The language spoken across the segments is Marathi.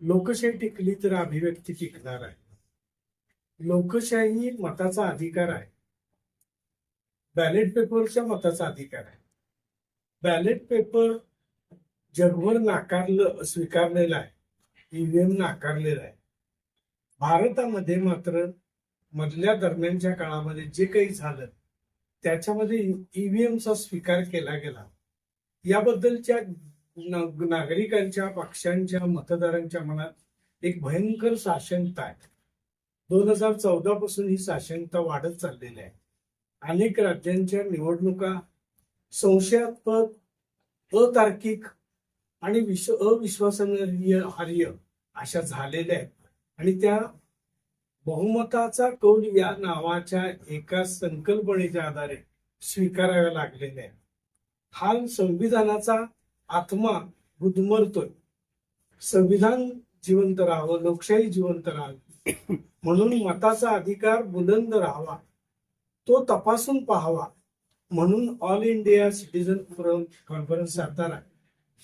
लोकशाही टिकली तर अभिव्यक्ती टिकणार आहे. लोकशाही मताचा अधिकार आहे. बॅलेट पेपरच्या मताचा अधिकार आहे. बॅलेट पेपर जगभर नाकारलं स्वीकारलेलं आहे. ईव्हीएम नाकारलेलं आहे. भारतामध्ये मात्र मधल्या दरम्यानच्या काळामध्ये जे काही झालं त्याच्यामध्ये ईव्हीएमचा स्वीकार केला गेला. याबद्दलच्या नागरिकांच्या पक्षांच्या मतदारांच्या मनात एक भयंकर साशंकता आहे. दोन हजार चौदा पासून ही साशंकता वाढत चाललेली आहे. अनेक राज्यांच्या निवडणुका संशयात्मक अतार्किक आणि विश्व अविश्वसनीय हार्य अशा झालेल्या आहेत. आणि त्या बहुमताचा कौल या नावाच्या एका संकल्पनेच्या आधारे स्वीकाराव्या लागलेल्या आहेत. हा संविधानाचा आत्मा गुदमरतोय संविधान जिवंत राहावं लोकशाही जिवंत राहावी. म्हणून मताचा अधिकार बुलंद राहावा. तो तपासून पाहावा. म्हणून all India citizen forum conference Satara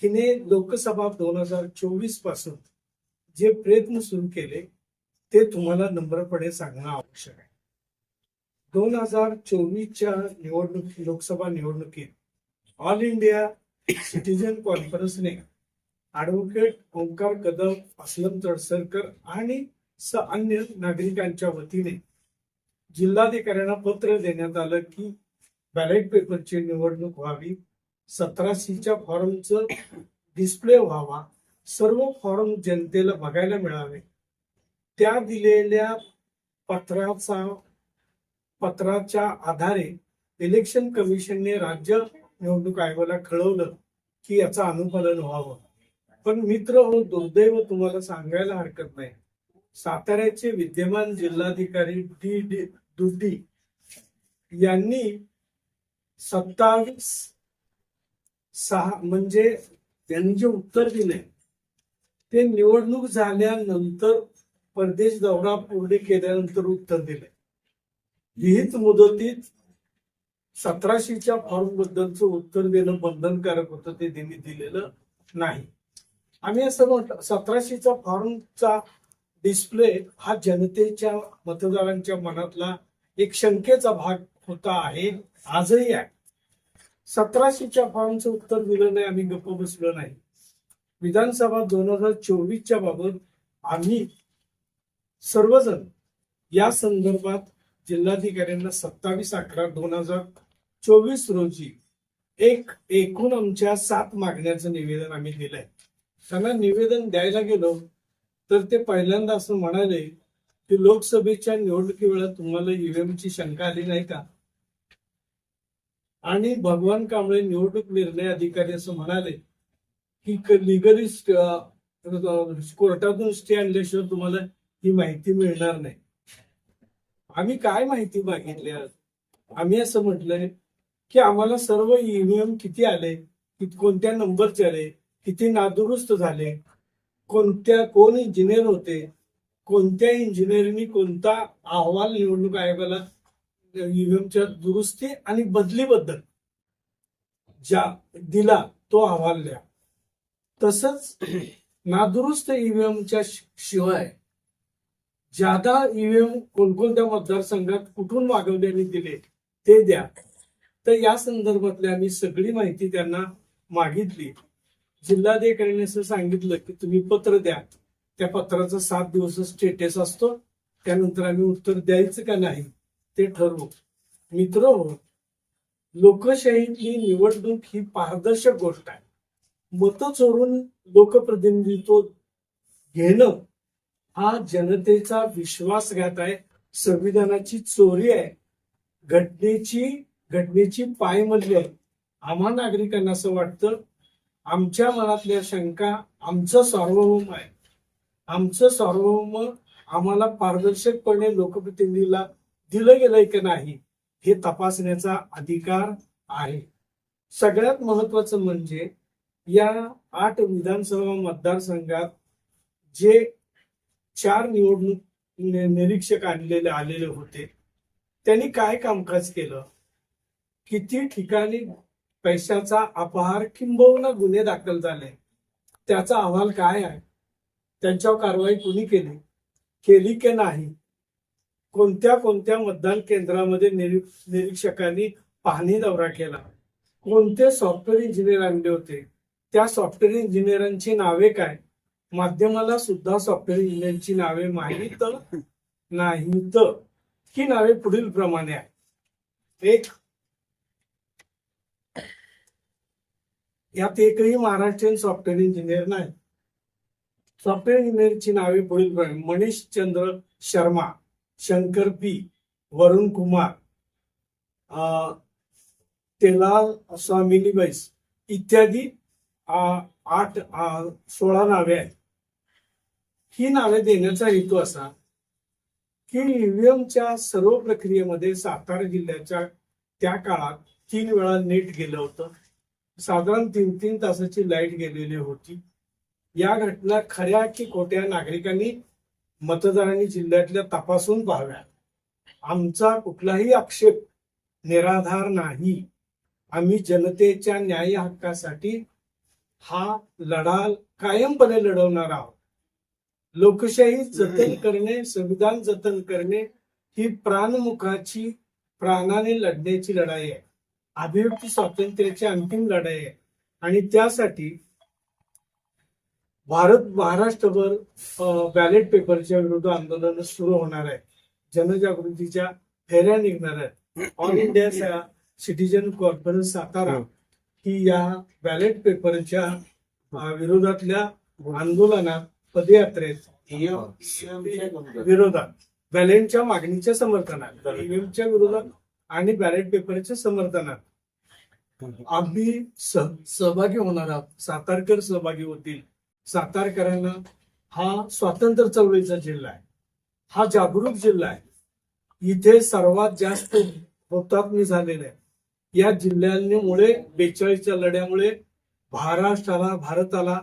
हिने लोकसभा दोन हजार चोवीसपासून जे प्रयत्न सुरू केले ते तुम्हाला नम्रपणे सांगणं आवश्यक आहे. दोन हजार चोवीसच्या निवडणूक लोकसभा निवडणुकीत ऑल इंडिया सिटीजन कॉन्फरन्सने ॲडव्होकेट ओंकार कदम असलम तडसरकर आणि स अन्य नागरिकांच्या वतीने जिल्हाधिकाऱ्यांना पत्र देण्यात आलं की बॅलेट पेपरची निवडणूक व्हावी. सतराशीच्या फॉर्मचं डिस्प्ले व्हावा. सर्व फॉर्म जनतेला बघायला मिळावे. त्या दिलेल्या पत्राचा पत्राच्या आधारे इलेक्शन कमिशनने राज्य निवडणूक आयोगाला कळवलं की याचं अनुपालन व्हावं. पण मित्र हो दुर्दैव तुम्हाला सांगायला हरकत नाही. साताऱ्याचे विद्यमान जिल्हाधिकारी डी डी दुर्डी यांनी सत्तावीस सहा म्हणजे त्यांनी जे उत्तर दिले ते निवडणूक झाल्यानंतर परदेश दौरा पूर्ण केल्यानंतर उत्तर दिले. विहित मुदतीत सतराशेच्या फॉर्म बद्दलचं उत्तर देणं बंधनकारक होतं ते त्यांनी दिलेलं नाही. आम्ही असं म्हटलं सतराशेचा फॉर्मचा डिस्प्ले हा जनतेच्या मतदारांच्या मनातला एक शंकेचा भाग होता आहे आजही आहे. सतराशेच्या फॉर्मचं उत्तर दिलं नाही आम्ही गप्प बसलो नाही. विधानसभा दोन हजार चोवीसच्या बाबत आम्ही सर्वजण या संदर्भात जिल्हाधिकाऱ्यांना सत्तावीस अकरा दोन हजार चोवीस रोजी एक एकूण आमच्या सात मागण्याचं निवेदन आम्ही दिलंय. त्यांना निवेदन द्यायला गेलो तर ते पहिल्यांदा असं म्हणाले की लोकसभेच्या निवडणुकीवेळा तुम्हाला ईव्हीएमची शंका आली नाही का? आणि भगवान कांबळे निवडणूक निर्णय अधिकारी असं म्हणाले की लिगली कोर्टातून स्टे आणल्याशिवाय तुम्हाला ही माहिती मिळणार नाही. आम्ही काय माहिती मागितली आम्ही असं म्हटलंय की आम्हाला सर्व ईव्हीएम किती आले किती कोणत्या नंबरचे आले किती नादुरुस्त झाले कोणत्या कोण इंजिनियर होते कोणत्या इंजिनियरनी कोणता अहवाल निवडणूक आयोगाला ईव्हीएमच्या दुरुस्ती आणि बदलीबद्दल ज्या दिला तो अहवाल द्या. तसंच नादुरुस्त ईव्हीएमच्या शिवाय ज्यादा ईव्हीएम कोणकोणत्या मतदारसंघात कुठून मागवल्याने दिले ते द्या. तर या संदर्भातली आम्ही सगळी माहिती त्यांना मागितली. जिल्हाधिकाऱ्यांनी असं सांगितलं की तुम्ही पत्र द्या. त्या पत्राचा सात दिवस स्टेटस असतो. त्यानंतर आम्ही उत्तर द्यायचं का नाही ते ठरवू. मित्र लोकशाहीतली निवडणूक ही पारदर्शक गोष्ट आहे. मतं चोरून लोकप्रतिनिधित्व घेणं हा जनतेचा विश्वासघात आहे. संविधानाची चोरी आहे. घटनेची घटनेची पायमल्ली आहे. आम्हा नागरिकांना असं वाटतं आमच्या मनातल्या शंका आमचं सार्वभौम आहे. आमचं सार्वभौम आम्हाला पारदर्शकपणे लोकप्रतिनिधीला दिलं गेलंय की नाही हे तपासण्याचा अधिकार आहे. सगळ्यात महत्वाचं म्हणजे या आठ विधानसभा मतदारसंघात जे चार निवडणूक निरीक्षक आणलेले आलेले होते त्यांनी काय कामकाज केलं? किती ठिकाणी पैशाचा अपहार किंबहुना गुन्हे दाखल झाले? त्याचा अहवाल काय आहे? त्यांच्यावर कारवाई कुणी केली? केली की नाही? कोणत्या कोणत्या मतदान केंद्रामध्ये निरी- निरीक्षकांनी पाहणी दौरा केला? कोणते सॉफ्टवेअर इंजिनियर आणले होते? त्या सॉफ्टवेअर इंजिनियरांची नावे काय? माध्यमाला सुद्धा सॉफ्टवेअर इंजिनियरची नावे माहीत नाहीत. ही नावे पुढील प्रमाणे आहे एक यात एकही महाराष्ट्रीयन सॉफ्टवेअर इंजिनियर नाही. सॉफ्टवेअर इंजिनियरची नावे पुढील मनीष चंद्र शर्मा शंकर पी वरुण कुमार तेलाल स्वामिनी बैस इत्यादी आठ सोळा नावे आहेत. ही नावे देण्याचा हेतू असा की ईव्हीएमच्या सर्व प्रक्रियेमध्ये सातारा जिल्ह्याच्या त्या काळात तीन वेळा नेट गेलं होतं. साधारण तीन तीन तासाची लाइट गेलेली होती. या घटना खऱ्या की खोट्या नागरिकांनी मतदारांनी जिल्ह्यातल्या तपासून पाहाव्या. आमचा कुठलाही आक्षेप निराधार नाही. आम्ही जनतेच्या न्याय हक्कासाठी हा लढा कायमपणे लढवणार आहोत. लोकशाही जतन करणे संविधान जतन करणे ही प्राणमुखाची प्राणाने लढण्याची लढाई आहे. अभिव्यक्ती स्वातंत्र्याची अंतिम लढाई आहे. आणि त्यासाठी भारत महाराष्ट्रभर बॅलेट पेपरच्या विरुद्ध आंदोलन सुरू होणार आहे. जनजागृतीच्या फेऱ्या निघणार आहेत. All India citizen conference Satara ही. या बॅलेट पेपरच्या विरोधातल्या आंदोलनात पदयात्रेत विरोधात. बॅलेटच्या मागणीच्या समर्थनात ईव्हीएमच्या विरोधात आणि बॅलेट पेपरच्या समर्थनात. आम्ही सहभागी होणार आहोत. सातारकर सहभागी होतील. सातारकरांना हा स्वातंत्र्य चळवळीचा जिल्हा आहे. हा जागरूक जिल्हा आहे. इथे सर्वात जास्त हुतात्मी झालेले आहे या जिल्ह्यांमुळे बेचाळीसच्या लढ्यामुळे महाराष्ट्राला भारताला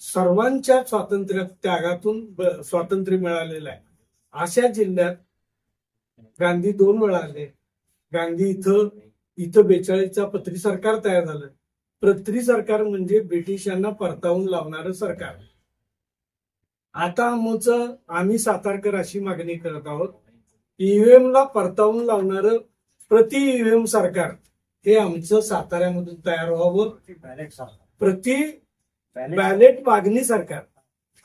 सर्वांच्या स्वातंत्र्य त्यागातून स्वातंत्र्य मिळालेलं आहे. अशा जिल्ह्यात गांधी दोन वेळा आले. गांधी इथं इथं बेचाळीसचा पत्री सरकार तयार झालं. पत्री सरकार म्हणजे ब्रिटिशांना परतावून लावणारं सरकार. आता आमचं आम्ही सातारकर अशी मागणी करत आहोत ईव्हीएम ला परतावून लावणारं प्रति ईव्हीएम सरकार हे आमचं साताऱ्यामधून तयार व्हावं. प्रति बॅलेट मागणी सरकार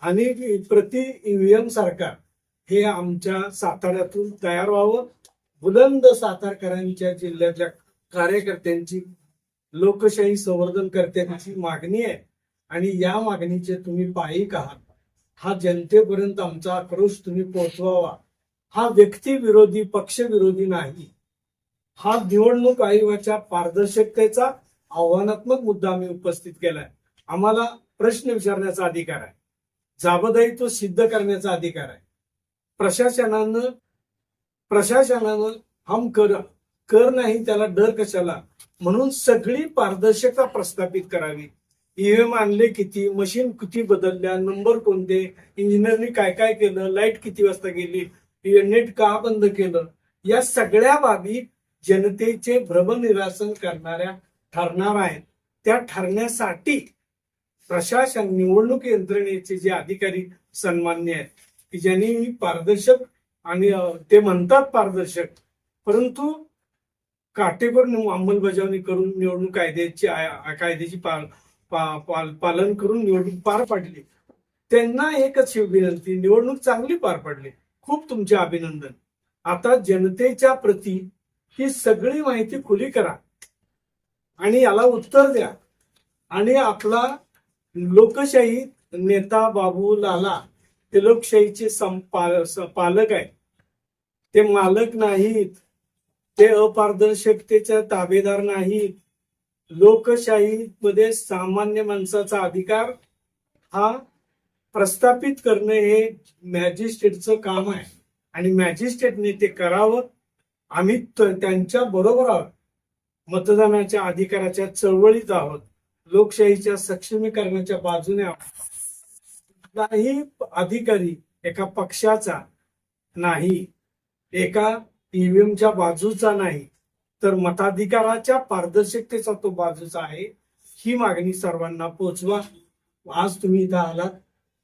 आणि प्रति ईव्हीएम सरकार हे आमच्या साताऱ्यातून तयार व्हावं. बुलंद सातारकरांच्या जिल्ह्यातल्या कार्यकर्त्यांची लोकशाही संवर्धन करत्यांची मागणी आहे. आणि या मागणीचे तुम्ही पायिक आहात. हा जनतेपर्यंत आमचा आक्रोश तुम्ही पोहोचवावा. हा व्यक्तिविरोधी पक्षविरोधी नाही. हा निवडणूक आयोगाच्या पारदर्शकतेचा आव्हानात्मक मुद्दा आम्ही उपस्थित केलाय. आम्हाला प्रश्न विचारण्याचा अधिकार आहे. जबाबदारी सिद्ध करण्याचा अधिकार आहे. प्रशासनानं प्रशासनानं हम कर कर नाही त्याला डर कशाला? म्हणून सगळी पारदर्शकता प्रस्थापित करावी. ईव्हीएम आणले किती मशीन किती बदलल्या नंबर कोणते इंजिनिअरनी काय काय केलं लाइट किती वाजता गेली नेट का बंद केलं? या सगळ्या बाबी जनतेचे भ्रमनिरासन करणाऱ्या ठरणार आहेत. त्या ठरण्यासाठी प्रशासन निवडणूक यंत्रणेचे जे अधिकारी सन्मान्य आहेत की ज्यांनी पारदर्शक आणि ते म्हणतात पारदर्शक. परंतु काटेकोर अंमलबजावणी करून निवडणूक कायद्याची कायद्याची पाल पा- पाल- पालन करून निवडणूक पार पाडली. त्यांना एकच विनंती निवडणूक चांगली पार पडली. खूप तुमचे अभिनंदन. आता जनतेच्या प्रती ही सगळी माहिती खुली करा. आणि याला उत्तर द्या. आणि आपला लोकशाही नेता बाबू लाला ते लोकशाहीचे पालक आहेत. ते मालक नाहीत. ते अपारदर्शकतेच्या ताबेदार नाहीत. लोकशाहीमध्ये सामान्य माणसाचा अधिकार हा प्रस्थापित करणे हे मॅजिस्ट्रेटचं काम आहे. आणि मॅजिस्ट्रेटने ते करावं. आम्ही त्यांच्या बरोबर आहोत. मतदानाच्या अधिकाराच्या चळवळीत आहोत. लोकशाहीच्या सक्षमीकरणाच्या बाजूने आहोत. कुठलाही अधिकारी एका पक्षाचा नाही. एका ईव्हीएमच्या बाजूचा नाही तर मताधिकाराच्या पारदर्शकतेचा तो बाजूचा आहे. ही मागणी सर्वांना पोहोचवा आज तुम्ही इथं आलात.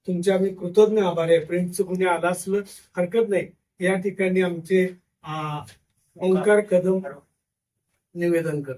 तुमच्या आम्ही कृतज्ञ आभार आहे. प्रिंटचं कुणी आलं असलं हरकत नाही. या ठिकाणी आमचे ओंकार कदम निवेदन कर